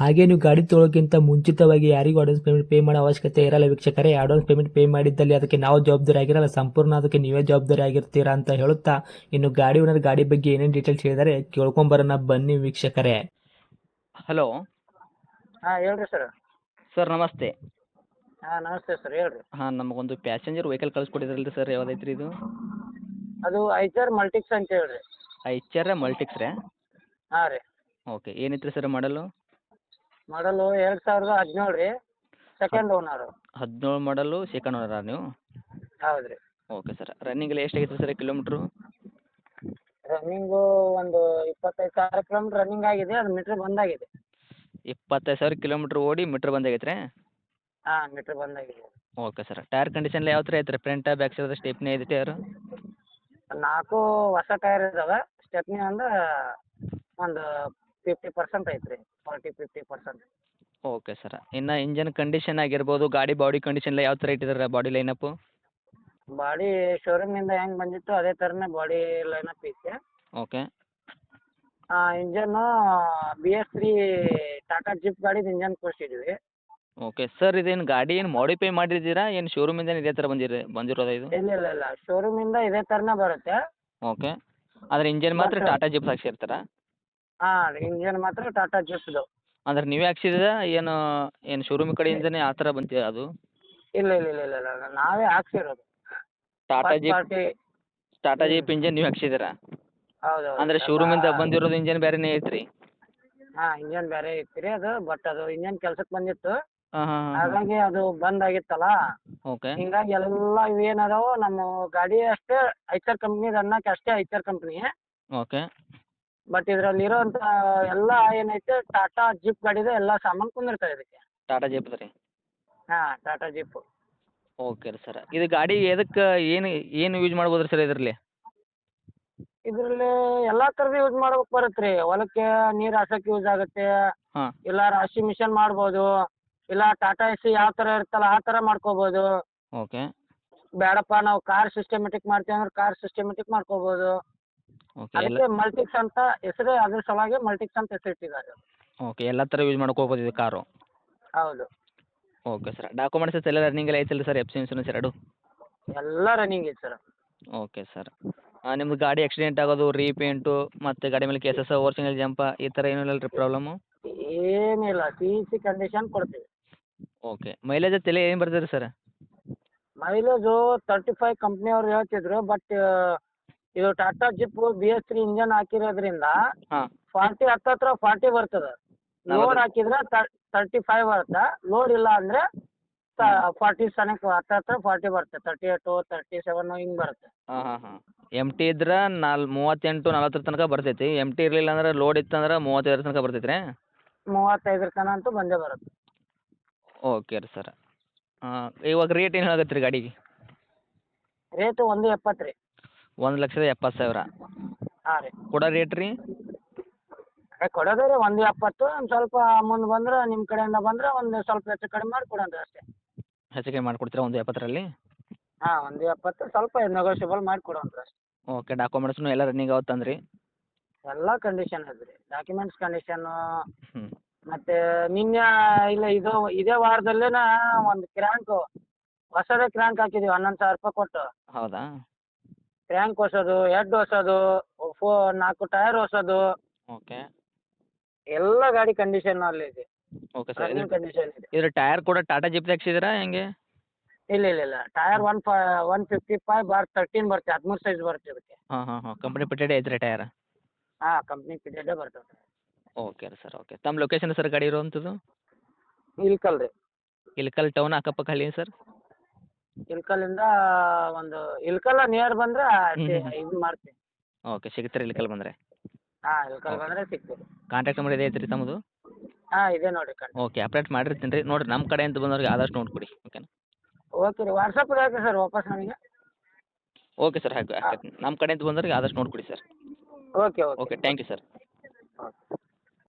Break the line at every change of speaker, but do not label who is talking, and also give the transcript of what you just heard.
ಹಾಗೆ ನೀವು ಗಾಡಿ ತೊಳೋಕ್ಕಿಂತ ಮುಂಚಿತವಾಗಿ ಯಾರಿಗೂ ಅಡ್ವಾನ್ಸ್ ಪೇಮೆಂಟ್ ಪೇ ಮಾಡೋ ಅವಶ್ಯಕತೆ ಇರಲ್ಲ ವೀಕ್ಷಕರೇ. ಅಡ್ವಾನ್ಸ್ ಪೇಮೆಂಟ್ ಪೇ ಮಾಡಿದ್ದಲ್ಲಿ ಅದಕ್ಕೆ ನಾವು ಜವಾಬ್ದಾರಿ ಆಗಿರಲ್ಲ. ಸಂಪೂರ್ಣ ಅದಕ್ಕೆ ನೀವೇ ಜವಾಬ್ದಾರಿ ಆಗಿರ್ತೀರಾ ಅಂತ ಹೇಳುತ್ತಾ ಇನ್ನು ಗಾಡಿ ಓನರ್ ಗಾಡಿ ಬಗ್ಗೆ ಏನೇನು ಡೀಟೇಲ್ಸ್ ಹೇಳಿದರೆ ಕೇಳ್ಕೊಂಬರೋಣ ಬನ್ನಿ ವೀಕ್ಷಕರೇ.
ಹಲೋ
ಹಾಂ ಹೇಳ್ರಿ ಸರ್
ಸರ್ ನಮಸ್ತೆ.
ಹಾಂ ನಮಸ್ತೆ ಸರ್ ಹೇಳ್ರಿ.
ಹಾಂ ನಮಗೊಂದು ಪ್ಯಾಸೆಂಜರ್ ವೆಹಿಕಲ್ ಕಳಿಸ್ಕೊಟ್ಟಿದ್ರಲ್ಲ ರೀ ಸರ್ ಯಾವ್ದೈತ್ರಿ ರೀ ಇದು?
ಅದು ಐಚರ್ ಮಲ್ಟಿಕ್ಸ್ ಅಂತ ಹೇಳ್ರಿ.
ಐಚರ್ ಮಲ್ಟಿಕ್ಸ್ ರೀ?
ಹಾಂ ರೀ.
ಓಕೆ ಏನೈತ್ರಿ ರೀ ಸರ್ ಮಾಡಲು?
ಮಾಡಲು ಎರಡು ಸಾವಿರದ ಹದಿನೇಳು ರೀ ಸೆಕೆಂಡ್ ಓನರ್
ಹದಿನೇಳು ಮಾಡಲು ಸೆಕೆಂಡ್ ಓನರ ನೀವು?
ಹೌದು ರೀ.
ಓಕೆ ಸರ್ ರನ್ನಿಂಗ್ ಎಲ್ಲ ಎಷ್ಟಾಗೈತೆ ಸರ್ ಕಿಲೋಮೀಟ್ರು
ರನ್ನಿಂಗು ಒಂದು ಇಪ್ಪತ್ತೈದು ಸಾವಿರ ಕಿಲೋಮೀಟ್ರ್ ರನ್ನಿಂಗ್ ಆಗಿದೆ ಅದು ಮೀಟ್ರ್ ಬಂದಾಗಿದೆ.
ಇಪ್ಪತ್ತೈದು ಸಾವಿರ ಕಿಲೋಮೀಟ್ರ್ ಓಡಿ ಮೀಟ್ರ್ ಬಂದಾಗೈತೆ ರೀ
ಹಾಂ ಮೀಟ್ರ್ ಬಂದಾಗಿದೆ.
ಓಕೆ ಸರ್ ಟೈರ್ ಕಂಡೀಷನ್ ಯಾವ ಥರ ಐತೆ ರೀ ಫ್ರಂಟ್ ಬ್ಯಾಕ್ ಸೈಡ್ ಸ್ಟೆಪ್ನಿ ಐತೆ ಟೈರ್
ನಾಲ್ಕು ಹೊಸ ಟೈರ್ ಇದಾವೆ ಸ್ಟೆಪ್ನಿ ಅಂದ್ರೆ ಒಂದು ಫಿಫ್ಟಿ ಪರ್ಸೆಂಟ್ ಐತೆ ರೀ forty fifty percent
okay sir ಇನ್ನ ಇಂಜನ್ ಕಂಡೀಷನ್ ಆಗಿರ್ಬೋದು ಗಾಡಿ ಬಾಡಿ ಕಂಡೀಷನ್ ಎಲ್ಲ ಯಾವ ಥರ ಇಟ್ಟಿದ್ದಾರೆ ಬಾಡಿ ಲೈನಪ್ಪು
ಬಾಡಿ ಶೋರೂಮಿಂದ ಹೆಂಗ್ ಬಂದಿತ್ತು ಅದೇ ಥರನೇ ಬಾಡಿ ಲೈನಪ್ ಐತೆ.
Okay
engine B S three Tata jeep ಗಾಡಿದು ಇಂಜನ್ ಕೊಡಿಸಿದ್ವಿ
ಓಕೆ ಸರ್ ಇದೇನು ಗಾಡಿ ಏನು ಮಾಡಿಫೈ ಮಾಡಿದ್ದೀರಾ? ಏನು ಶೋರೂಮಿಂದ ಇದೇ ಥರ ಬಂದಿರ ಬಂದಿರೋದಾ ಇದು?
ಇಲ್ಲ ಇಲ್ಲ ಇಲ್ಲ. ಶೋರೂಮಿಂದ ಇದೇ ಥರನೇ ಬರುತ್ತೆ.
ಓಕೆ ಆದರೆ ಇಂಜನ್ ಮಾತ್ರ ಟಾಟಾ ಜಿಪ್ ಹಾಕ್ಸಿರ್ತಾರಾ?
ಹಾಂ ಇಂಜನ್ ಮಾತ್ರ ಟಾಟಾ ಜ್ಯೂಸ್ದು
ಅಂದ್ರೆ ನೀವೇ ಹಾಕ್ಸಿದ್ದೀರಾ ಏನು ಏನು ಶೋರೂಮ್ ಕಡೆಯಿಂದನೇ ಆ ಥರ ಬಂತಿ ಅದು?
ಇಲ್ಲ ಇಲ್ಲ ಇಲ್ಲ ಇಲ್ಲ ಇಲ್ಲ ನಾವೇ ಹಾಕ್ಸಿರೋದು.
Tata
first
jeep Tata jeep engine ನೀವು ಹಾಕ್ಸಿದ್ದೀರಾ
ಹೌದು
ಅಂದ್ರೆ ಶೋರೂಮಿಂದ ಬಂದಿರೋದು ಇಂಜಿನ್ ಬೇರೆನೇ ಐತ್ರಿ?
ಹಾ ಇಂಜಿನ್ ಬೇರೆ ಇತ್ತು ರೀ ಅದು ಬಟ್ ಅದು ಇಂಜಿನ್ ಕೆಲ್ಸಕ್ಕೆ ಬಂದಿತ್ತು.
ಹಾಂ ಹಾಂ ಹಾಂ
ಹಾಗಾಗಿ ಅದು ಬಂದ್ ಆಗಿತ್ತಲ್ಲ.
ಓಕೆ.
ಹಿಂಗಾಗಿ ಎಲ್ಲ ಇವೇನದಾವು ನಮ್ಮ ಗಾಡಿ ಅಷ್ಟೇ ಐಚರ್ ಕಂಪ್ನಿದು ಅನ್ನಕ್ಕೆ ಅಷ್ಟೇ ಐಚರ್ ಕಂಪ್ನಿ
ಓಕೆ.
ಬಟ್ ಇದ್ರಲ್ಲಿ ಇರೋಂಥ ಎಲ್ಲ ಏನೈತೆ ಟಾಟಾ ಜಿಪ್ ಗಾಡಿದು ಎಲ್ಲ ಸಾಮಾನು ಕುಂದಿರ್ತವೆ ಇದಕ್ಕೆ.
ಟಾಟಾ ಜೀಪ್ ರೀ
ಹಾ ಟಾಟಾ ಜೀಪ್
ಓಕೆ ರೀ ಸರ್ ಇದು ಗಾಡಿ ಎದಕ್ಕೆ ಏನು ಏನು ಯೂಸ್ ಮಾಡ್ಬೋದು ರೀ ಸರ್ ಇದರಲ್ಲಿ?
ಇದರಲ್ಲಿ ಎಲ್ಲಾ ತರದ ಯೂಸ್ ಮಾಡ್ಬೇಕು ಬರುತ್ತೆ ರೀ ಹೊಲಕ್ಕೆ ನೀರ್ ಹಾಸಕ್ಕೆ ಯೂಸ್ ಆಗುತ್ತೆ.
ಹಾ.
ಇಲ್ಲ ರಾಶಿ ಮಿಷನ್ ಮಾಡ್ಬೋದು. ಇಲ್ಲ ಟಾಟಾ ಎಸಿ ಯಾವ ತರ ಇರ್ತಲ್ಲ ಆ ತರ ಮಾಡ್ಕೋಬೋದು.
ಓಕೆ
ಬೇಡಪ್ಪ ನಾವು ಕಾರ್ ಸಿಸ್ಟಮ್ಯಾಟಿಕ್ ಮಾಡ್ತೀವಿ ಅಂದ್ರೆ ಕಾರ್ ಸಿಸ್ಟಮ್ಯಾಟಿಕ್ ಮಾಡ್ಕೋಬೋದು.
ಓಕೆ ಎಲ್ಲ
ಅದಕ್ಕೆ ಮಲ್ಟಿಕ್ಸ್ ಅಂತ ಹೆಸರೇ ಅದ್ರ ಸಲುವಾಗಿ ಮಲ್ಟಿಕ್ಸ್ ಅಂತ ಹೆಸರಿಟ್ಟಿದ್ದಾರೆ
ಓಕೆ ಎಲ್ಲ ಥರ ಯೂಸ್ ಮಾಡ್ಕೋಬೋದು ಇದು ಕಾರು
ಹೌದು.
ಓಕೆ ಸರ್ ಡಾಕ್ಯುಮೆಂಟ್ಸ್ ಎಲ್ಲ ರನ್ನಿಂಗ್ ಎಲ್ಲ ಐತಲ್ಲ ಸರ್ ಎಫ್ ಸಿ ಇನ್ಸೂರೆನ್ಸ್ ಎರಡು?
ಎಲ್ಲ ರನ್ನಿಂಗ್ ಇದೆ ಸರ್
ಓಕೆ ಸರ್ ನಿಮ್ದು ಗಾಡಿ ಆಕ್ಸಿಡೆಂಟ್ ಆಗೋದು ರೀಪೇಂಟು ಮತ್ತು ಗಾಡಿ ಮೇಲೆ ಕೇಸಸ್ ಓವರ್ ಸಿಂಗಲ್ ಜಂಪ ಈ ಥರ ಏನೂ ಇಲ್ಲ ರೀ ಪ್ರಾಬ್ಲಮ್ಮು
ಏನಿಲ್ಲ ಸಿ ಸಿ ಕಂಡೀಷನ್ ಕೊಡ್ತೀವಿ.
ಓಕೆ ಮೈಲೇಜ್ ತಲೆ ಏನು ಬರ್ತದೆ ಸರ್
ಮೈಲೇಜು ತರ್ಟಿ ಫೈವ್ ಕಂಪ್ನಿಯವ್ರು ಹೇಳ್ತಿದ್ರು ಬಟ್ ಇದು Tata jeep B S three engine ಹಾಕಿರೋದ್ರಿಂದ
ಹಾಂ.
ಫಾರ್ಟಿ ಹತ್ತತ್ರ ಫಾರ್ಟಿ ಬರ್ತದ. ಲೋಡ್. ಹಾಕಿದ್ರೆ ತರ್ಟಿ ಫೈವ್ ಬರುತ್ತೆ? ಲೋಡ್ ಇಲ್ಲ ಅಂದ್ರೆ ಫಾರ್ಟಿ ಸನಕ್ ಹತ್ತತ್ರ ಫಾರ್ಟಿ ಬರುತ್ತೆ. ತರ್ಟಿ ಏಟು ತರ್ಟಿ ಸೆವೆನ್ ಹಿಂಗ್ ಬರುತ್ತೆ.
ಹಾಂ ಹಾಂ ಹಾಂ. ಎಂ ಟಿ ಇದ್ರೆ ನಾಲ್ ಮೂವತ್ತೆಂಟು ನಲವತ್ತರ ತನಕ ಬರ್ತೈತಿ. ಎಂ ಟಿ ಇರಲಿಲ್ಲ ಅಂದ್ರೆ ಲೋಡ್ ಇತ್ತಂದ್ರೆ ಮೂವತ್ತೈದರ ತನಕ ಬರ್ತೈತಿ ರೀ
ಮೂವತ್ತೈದರ ತನ ಅಂತೂ ಬಂದೇ ಬರುತ್ತೆ.
ಓಕೆ ರೀ ಸರ್ ಇವಾಗ ರೇಟ್ ಏನು ಆಗತ್ತೆ ರೀ ಗಾಡಿಗೆ?
ರೇಟ್ ಒಂದು ಎಪ್ಪತ್ತು ರೀ.
ಒಂದು ಲಕ್ಷದ ಎಪ್ಪತ್ತು ಸಾವಿರ.
ಹಾಂ ರೀ.
ಕೊಡೋ ರೇಟ್ ರೀ?
ಕೊಡೋದೇ ರೀ ಒಂದು ಎಪ್ಪತ್ತು ಒಂದು ಸ್ವಲ್ಪ ಮುಂದೆ ಬಂದ್ರೆ ನಿಮ್ಮ ಕಡೆಯಿಂದ ಬಂದ್ರೆ ಒಂದು ಸ್ವಲ್ಪ ಹೆಚ್ಚು ಕಡಿಮೆ ಮಾಡಿ ಕೊಡೋಣ ಅಷ್ಟೇ.
ಹೆಚ್ಚು ಕಮ್ಮಿ ಮಾಡಿಕೊಡ್ತೀರಾ ಒಂದು ಎಪ್ಪತ್ತರಲ್ಲಿ?
ಹಾಂ ಒಂದು ಎಪ್ಪತ್ತು ಸ್ವಲ್ಪ ನೆಗೋಷಿಯಬಲ್ ಮಾಡಿ ಕೊಡೋಣ ಅಷ್ಟೇ.
ಓಕೆ ಡಾಕ್ಯುಮೆಂಟ್ಸ್ನು ಎಲ್ಲ ರನ್ನಿಂಗ್ ಅವತ್ತಂದ್ರಿ
ಎಲ್ಲ ಕಂಡೀಷನ್ ಇದೆ ರೀ. ಡಾಕ್ಯುಮೆಂಟ್ಸ್ ಕಂಡೀಷನ್ನು
ಹ್ಞೂ
ಮತ್ತೆ ನಿನ್ನೆ ಇಲ್ಲ ಇದು ಇದೇ ವಾರದಲ್ಲೇನ ಒಂದು ಕ್ರ್ಯಾಂಕು ಹೊಸದೇ ಕ್ರ್ಯಾಂಕ್ ಹಾಕಿದೀವಿ ಹನ್ನೊಂದು ಸಾವಿರ ರೂಪಾಯಿ ಕೊಟ್ಟು.
ಹೌದಾ?
ಕ್ರ್ಯಾಂಕ್ ಹೊಸದು ಹೆಡ್ ಹೊಸದು ಫೋ ನಾಲ್ಕು ಟೈರ್ ಹೊಸದು.
ಓಕೆ
ಎಲ್ಲ ಗಾಡಿ ಕಂಡೀಷನ್ ಅಲ್ಲಿ ಇದೆ.
ಓಕೆ ಸರ್
ಕಂಡೀಷನ್ ಇದೆ.
ಇದ್ರ ಟೈರ್ ಕೂಡ ಟಾಟಾ ಜಿಪ್ ಹಾಕ್ಸಿದ್ದೀರಾ ಹೆಂಗೆ?
ಇಲ್ಲ ಇಲ್ಲ ಇಲ್ಲ. Tyre one five one fifty five bar thirteen ಬರುತ್ತೆ. ಹದಿಮೂರು ಸೈಜ್ ಬರುತ್ತೆ ಇದಕ್ಕೆ.
ಹಾಂ ಹಾಂ ಹಾಂ. ಕಂಪ್ನಿ ಪಿಟೆಡ್ ಐತ್ರಿ ಟೈರ್
ಹಾಂ ಕಂಪ್ನಿ ಪಿಟೆಡೇ ಬರ್ತದೆ.
ಓಕೆ ಸರ್ ಓಕೆ ತಮ್ಮ ಲೊಕೇಶನ್ ಸರ್ ಗಾಡಿ ಇರುವಂಥದ್ದು
ಇಲ್ಕಲ್ ರೀ.
ಇಲ್ಕಲ್ ಟೌನ್ ಅಕ್ಕಪಕ್ಕ ಹಳ್ಳಿ ಸರ್
ಇಲ್ಕಲ್ಲಿಂದ ಒಂದು ಇಲ್ಕಲ್ಲ ನಿಯರ್ ಬಂದ್ರೆ. ಇದು ಮಾಡ್ತೀನಿ.
ಓಕೆ ಸಿಗ್ತೀರಿ ಇಲ್ಲಿ ಬಂದರೆ?
ಹಾಂ
ಇಳ್ಕಲ್.
ಬಂದರೆ ಸಿಗ್ತೀವಿ
ಕಾಂಟ್ಯಾಕ್ಟ್ ನಂಬರ್ ಇದೆ ಐತ್ರಿ ತಮ್ಮದು?
ಹಾಂ ಇದೆ ನೋಡಿ ಕಣ್
ಓಕೆ ಅಪ್ಡೇಟ್ ಮಾಡಿರ್ತೀನಿ ರೀ. ನೋಡಿರಿ ನಮ್ಮ ಕಡೆಯಿಂದ ಬಂದವ್ರಿಗೆ ಆದಷ್ಟು ನೋಡಿಕೊಡಿ ಓಕೆನಾ
ಓಕೆ ರೀ ವಾಟ್ಸಪ್ ಹಾಕಿ ಸರ್ ವಾಪಸ್ ನನಗೆ
ಓಕೆ ಸರ್ ಹಾಕಿ ನಮ್ಮ ಕಡೆಯಿಂದ ಬಂದವ್ರಿಗೆ ಆದಷ್ಟು ನೋಡಿಕೊಡಿ sir
okay okay
okay thank you sir